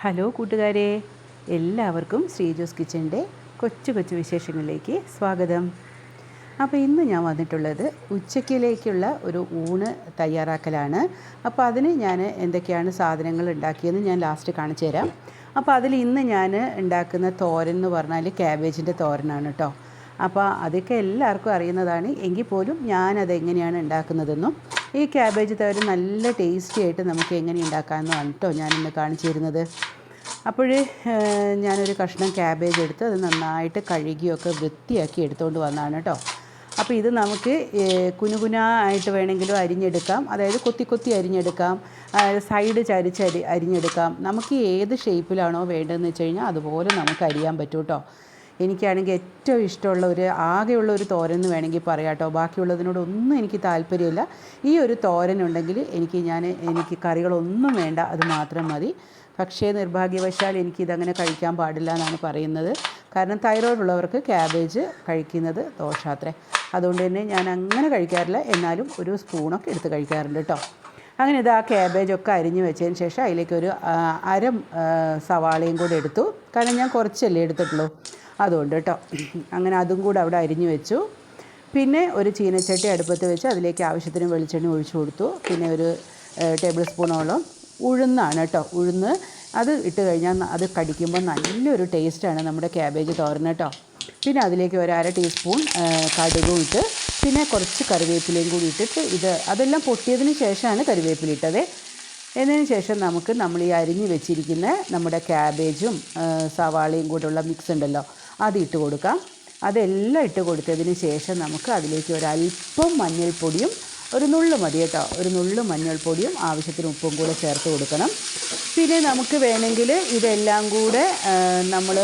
Hello കൂട്ടുകാരെ എല്ലാവർക്കും ശ്രീജോസ് കിച്ചന്റെ കൊച്ചു കൊച്ചു വിശേഷങ്ങളിലേക്ക് സ്വാഗതം. അപ്പോൾ ഇന്ന് ഞാൻ വന്നിട്ടുള്ളത് ഉച്ചയ്ക്കിലേക്കുള്ള ഒരു ഊണ് തയ്യാറാക്കലാണ്. അപ്പോൾ അതിന് ഞാൻ എന്തൊക്കെയാണ് സാധനങ്ങൾ ഉണ്ടാക്കിയതെന്ന് ഞാൻ ലാസ്റ്റ് കാണിച്ചു തരാം. അപ്പോൾ അതിൽ ഇന്ന് ഞാൻ ഉണ്ടാക്കുന്ന തോരൻ എന്ന് പറഞ്ഞാൽ ക്യാബേജിന്റെ തോരനാണ് കേട്ടോ. അപ്പോൾ അതൊക്കെ എല്ലാവർക്കും അറിയുന്നതാണ്. എങ്കിൽ പോലും ഞാനതെങ്ങനെയാണ് ഉണ്ടാക്കുന്നതെന്നും ഈ ക്യാബേജ് തവര് നല്ല ടേസ്റ്റി ആയിട്ട് നമുക്ക് എങ്ങനെ ഉണ്ടാക്കാമെന്നാണ് കേട്ടോ ഞാനിന്ന് കാണിച്ചു തരുന്നത് അപ്പോൾ ഞാനൊരു കഷ്ണം ക്യാബേജ് എടുത്ത് അത് നന്നായിട്ട് കഴുകിയൊക്കെ വൃത്തിയാക്കി എടുത്തുകൊണ്ട് വന്നതാണ് കേട്ടോ അപ്പോൾ ഇത് നമുക്ക് കുനുകുന ആയിട്ട് വേണമെങ്കിലും അരിഞ്ഞെടുക്കാം. അതായത് കൊത്തി കൊത്തി അരിഞ്ഞെടുക്കാം. സൈഡ് ചരിച്ച് അരി അരിഞ്ഞെടുക്കാം. നമുക്ക് ഏത് ഷേപ്പിലാണോ വേണ്ടതെന്ന് വെച്ച് കഴിഞ്ഞാൽ അതുപോലെ നമുക്ക് അരിയാൻ പറ്റും കേട്ടോ എനിക്കാണെങ്കിൽ ഏറ്റവും ഇഷ്ടമുള്ള ഒരു ആകെയുള്ള ഒരു തോരൻ എന്ന് വേണമെങ്കിൽ പറയാം കേട്ടോ. ബാക്കിയുള്ളതിനോടൊന്നും എനിക്ക് താല്പര്യമില്ല. ഈ ഒരു തോരൻ ഉണ്ടെങ്കിൽ എനിക്ക് ഞാൻ എനിക്ക് കറികളൊന്നും വേണ്ട അത് മാത്രം മതി. പക്ഷേ നിർഭാഗ്യവശാൽ എനിക്കിതങ്ങനെ കഴിക്കാൻ പാടില്ല എന്നാണ് പറയുന്നത്. കാരണം തൈറോയ്ഡ് ഉള്ളവർക്ക് ക്യാബേജ് കഴിക്കുന്നത് ദോഷാത്രേ. അതുകൊണ്ട് തന്നെ ഞാൻ അങ്ങനെ കഴിക്കാറില്ല. എന്നാലും ഒരു സ്പൂണൊക്കെ എടുത്ത് കഴിക്കാറുണ്ട് കേട്ടോ. അങ്ങനെ ഇത് ആ ക്യാബേജൊക്കെ അരിഞ്ഞ് വെച്ചതിന് ശേഷം അതിലേക്ക് ഒരു അര സവാളയും കൂടെ എടുത്തു. കാരണം ഞാൻ കുറച്ചല്ലേ എടുത്തിട്ടുള്ളൂ. അതുകൊണ്ട് കേട്ടോ. അങ്ങനെ അതും കൂടെ അവിടെ അരിഞ്ഞു വെച്ചു. പിന്നെ ഒരു ചീനച്ചട്ടി അടുപ്പത്ത് വെച്ച് അതിലേക്ക് ആവശ്യത്തിന് വെളിച്ചെണ്ണ ഒഴിച്ചു കൊടുത്തു. പിന്നെ ഒരു ടേബിൾ സ്പൂണോളം ഉഴുന്നാണ് കേട്ടോ. ഉഴുന്ന് അത് ഇട്ട് കഴിഞ്ഞാൽ അത് കടിക്കുമ്പോൾ നല്ലൊരു ടേസ്റ്റാണ് നമ്മുടെ ക്യാബേജ് തോരൻ കേട്ടോ. പിന്നെ അതിലേക്ക് ഒരു അര ടീസ്പൂൺ കടുകും ഇട്ട് പിന്നെ കുറച്ച് കറിവേപ്പിലയും കൂടി ഇട്ടിട്ട് ഇത് അതെല്ലാം പൊട്ടിയതിന് ശേഷമാണ് കറിവേപ്പില ഇട്ടത്. എന്നതിന് ശേഷം നമുക്ക് നമ്മൾ ഈ അരിഞ്ഞ് വെച്ചിരിക്കുന്ന നമ്മുടെ ക്യാബേജും സവാളയും കൂടെയുള്ള മിക്സ് ഉണ്ടല്ലോ അത് ഇട്ട് കൊടുക്കാം അതെല്ലാം ഇട്ട് കൊടുത്തതിന് ശേഷം നമുക്ക് അതിലേക്ക് ഒരല്പം മഞ്ഞൾപ്പൊടിയും ഒരു നുള്ളു മതി കേട്ടോ. ഒരു നുള്ളു മഞ്ഞൾപ്പൊടിയും ആവശ്യത്തിന് ഉപ്പും കൂടെ ചേർത്ത് കൊടുക്കണം. പിന്നെ നമുക്ക് വേണമെങ്കിൽ ഇതെല്ലാം കൂടെ നമ്മൾ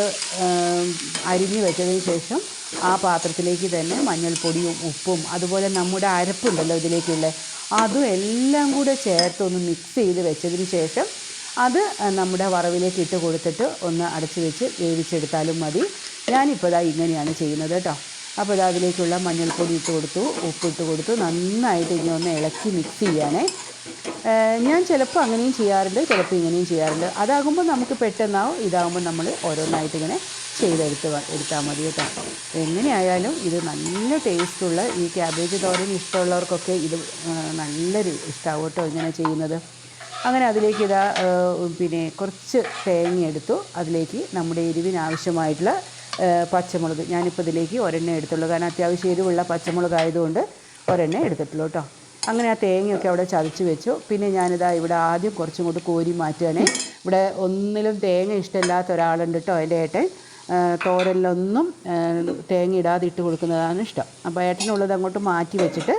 അരിഞ്ഞ് വെച്ചതിന് ശേഷം ആ പാത്രത്തിലേക്ക് തന്നെ മഞ്ഞൾപ്പൊടിയും ഉപ്പും അതുപോലെ നമ്മുടെ അരപ്പുണ്ടല്ലോ ഇതിലേക്കുള്ള അതും എല്ലാം കൂടെ ചേർത്ത് ഒന്ന് മിക്സ് ചെയ്ത് വെച്ചതിന് ശേഷം അത് നമ്മുടെ വറവിലേക്ക് ഇട്ട് കൊടുത്തിട്ട് ഒന്ന് അടച്ചു വെച്ച് വേവിച്ചെടുത്താലും മതി. ഞാനിപ്പോൾ ഇതാ ഇങ്ങനെയാണ് ചെയ്യുന്നത് കേട്ടോ. അപ്പോൾ ഇതാ അതിലേക്കുള്ള മഞ്ഞൾപ്പൊടി ഇട്ട് കൊടുത്തു ഉപ്പിട്ട് കൊടുത്തു. നന്നായിട്ട് ഇനി ഒന്ന് ഇളക്കി മിക്സ് ചെയ്യാനേ ഞാൻ ചിലപ്പോൾ അങ്ങനെയും ചെയ്യാറുണ്ട് ചിലപ്പോൾ ഇങ്ങനെയും ചെയ്യാറുണ്ട്. അതാകുമ്പോൾ നമുക്ക് പെട്ടെന്നാവും ഇതാകുമ്പോൾ നമ്മൾ ഓരോന്നായിട്ട് ഇങ്ങനെ ചെയ്തെടുത്ത് എടുത്താൽ മതി കേട്ടോ. എങ്ങനെയായാലും ഇത് നല്ല ടേസ്റ്റുള്ള ഈ ക്യാബേജ് തോരൻ ഇഷ്ടമുള്ളവർക്കൊക്കെ ഇത് നല്ലൊരു ഇഷ്ടമാവും കേട്ടോ ഇങ്ങനെ ചെയ്യുന്നത്. അങ്ങനെ അതിലേക്ക് ഇതാ പിന്നെ കുറച്ച് തേങ്ങ എടുത്തു അതിലേക്ക് നമ്മുടെ എരിവിന് ആവശ്യമായിട്ടുള്ള പച്ചമുളക്. ഞാനിപ്പോൾ ഇതിലേക്ക് ഒരെണ്ണ എടുത്തുള്ളൂ. കാരണം അത്യാവശ്യം എരിവുള്ള പച്ചമുളക് ആയതുകൊണ്ട് ഒരെണ്ണ എടുത്തിട്ടുള്ളൂ കേട്ടോ. അങ്ങനെ ആ തേങ്ങയൊക്കെ അവിടെ ചതച്ച് വെച്ചു. പിന്നെ ഞാനിതാ ഇവിടെ ആദ്യം കുറച്ചും കൂടി കോരി മാറ്റുകയാണേ. ഇവിടെ ഒന്നിലും തേങ്ങ ഇഷ്ടമില്ലാത്ത ഒരാളുണ്ട് കേട്ടോ എന്റെ ഏട്ടൻ. തോരലിലൊന്നും തേങ്ങ ഇടാതെ ഇട്ട് കൊടുക്കുന്നതാണ് ഇഷ്ടം. അപ്പോൾ ഏട്ടനുള്ളത് അങ്ങോട്ട് മാറ്റി വെച്ചിട്ട്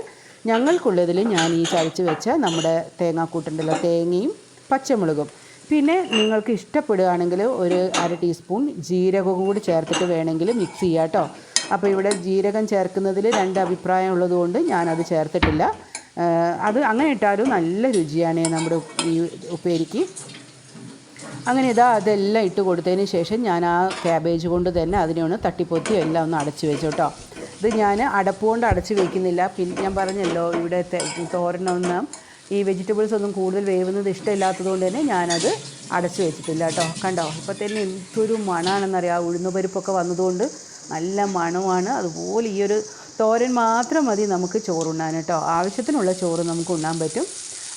ഞങ്ങൾക്കുള്ളതിൽ ഞാൻ ഈ ചതച്ച് വെച്ച നമ്മുടെ തേങ്ങാക്കൂട്ടുണ്ടല്ലോ തേങ്ങയും പച്ചമുളകും. പിന്നെ നിങ്ങൾക്ക് ഇഷ്ടപ്പെടുകയാണെങ്കിൽ ഒരു അര ടീസ്പൂൺ ജീരകവും കൂടി ചേർത്തിട്ട് വേണമെങ്കിൽ മിക്സ് ചെയ്യാം കേട്ടോ. അപ്പോൾ ഇവിടെ ജീരകം ചേർക്കുന്നതിൽ രണ്ട് അഭിപ്രായം ഉള്ളതുകൊണ്ട് ഞാനത് ചേർത്തിട്ടില്ല. അത് അങ്ങനെ ഇട്ടാലും നല്ല രുചിയാണ് നമ്മുടെ ഈ ഉപ്പേരിക്ക്. അങ്ങനെ ഇതാ അതെല്ലാം ഇട്ട് കൊടുത്തതിന് ശേഷം ഞാൻ ആ ക്യാബേജ് കൊണ്ട് തന്നെ അതിനെ ഒന്ന് തട്ടിപ്പൊത്തി എല്ലാം ഒന്ന് അടച്ചു വെച്ചു കേട്ടോ. ഇത് ഞാൻ അടപ്പ് കൊണ്ട് അടച്ച് വയ്ക്കുന്നില്ല പിന്നെ ഞാൻ പറഞ്ഞല്ലോ ഇവിടെ തോരനൊന്നും ഈ വെജിറ്റബിൾസ് ഒന്നും കൂടുതൽ വേവുന്നത് ഇഷ്ടമില്ലാത്തത് കൊണ്ട് തന്നെ ഞാനത് അടച്ചു വെച്ചിട്ടില്ല കേട്ടോ. കണ്ടോ? ഇപ്പോൾ തന്നെ എന്തൊരു മണമാണെന്നറിയാം ഉഴുന്നുപരിപ്പൊക്കെ വന്നതുകൊണ്ട് നല്ല മണമാണ്. അതുപോലെ ഈ ഒരു തോരൻ മാത്രം മതി നമുക്ക് ചോറുണ്ണാൻ കേട്ടോ. ആവശ്യത്തിനുള്ള ചോറ് നമുക്ക് ഉണ്ണാൻ പറ്റും.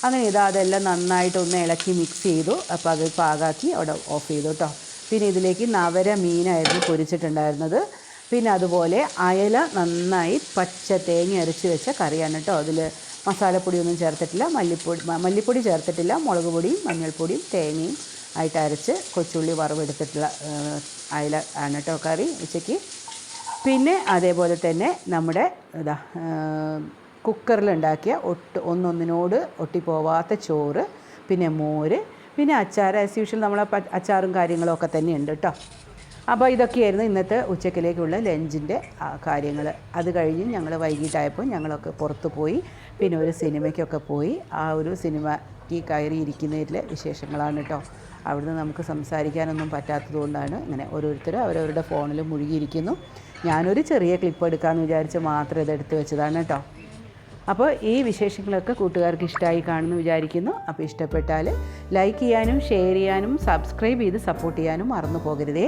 അങ്ങനെ ഇതാ അതെല്ലാം നന്നായിട്ട് ഒന്ന് ഇളക്കി മിക്സ് ചെയ്തു. അപ്പോൾ അത് പാകാക്കി അവിടെ ഓഫ് ചെയ്തു കേട്ടോ. പിന്നെ ഇതിലേക്ക് നവര മീനായിരുന്നു പൊരിച്ചിട്ടുണ്ടായിരുന്നത്. പിന്നെ അതുപോലെ അയല നന്നായി പച്ച തേങ്ങ അരച്ച് വെച്ച കറിയാണ് കേട്ടോ അതിൽ മസാലപ്പൊടിയൊന്നും ചേർത്തിട്ടില്ല. മല്ലിപ്പൊടി മല്ലിപ്പൊടി ചേർത്തിട്ടില്ല. മുളക് പൊടിയും മഞ്ഞൾപ്പൊടിയും തേങ്ങയും ആയിട്ട് അരച്ച് കൊച്ചുള്ളി വറവെടുത്തിട്ടുള്ള അയല ആണ് കേട്ടോ കറി ഉച്ചയ്ക്ക്. പിന്നെ അതേപോലെ തന്നെ നമ്മുടെ ഇതാ കുക്കറിലുണ്ടാക്കിയ ഒട്ട് ഒന്നൊന്നിനോട് ഒട്ടിപ്പോവാത്ത ചോറ് പിന്നെ മോര് പിന്നെ അച്ചാർ ആസ് യൂഷ്വൽ നമ്മളെ അച്ചാറും കാര്യങ്ങളൊക്കെ തന്നെ ഉണ്ട് കേട്ടോ അപ്പോൾ ഇതൊക്കെയായിരുന്നു ഇന്നത്തെ ഉച്ചക്കിലേക്കുള്ള ലഞ്ചിന്റെ കാര്യങ്ങൾ അത് കഴിഞ്ഞ് ഞങ്ങൾ വൈകിട്ടായപ്പോൾ ഞങ്ങളൊക്കെ പുറത്ത് പോയി. പിന്നെ ഒരു സിനിമയ്ക്കൊക്കെ പോയി. ആ ഒരു സിനിമ സിനിമയ്ക്ക് കയറിയിരിക്കുന്നതിലെ വിശേഷങ്ങളാണ് കേട്ടോ അവിടുന്ന് നമുക്ക് സംസാരിക്കാനൊന്നും പറ്റാത്തതുകൊണ്ടാണ് ഇങ്ങനെ ഓരോരുത്തർ അവരവരുടെ ഫോണിൽ മുഴുകിയിരിക്കുന്നു. ഞാനൊരു ചെറിയ ക്ലിപ്പ് എടുക്കാമെന്ന് വിചാരിച്ച് മാത്രം ഇത് എടുത്ത് വെച്ചതാണ് കേട്ടോ അപ്പോൾ ഈ വിശേഷങ്ങളൊക്കെ കൂട്ടുകാർക്ക് ഇഷ്ടമായി കാണുമെന്ന് വിചാരിക്കുന്നു. അപ്പോൾ ഇഷ്ടപ്പെട്ടാൽ ലൈക്ക് ചെയ്യാനും ഷെയർ ചെയ്യാനും സബ്സ്ക്രൈബ് ചെയ്ത് സപ്പോർട്ട് ചെയ്യാനും മറന്നു പോകരുതേ.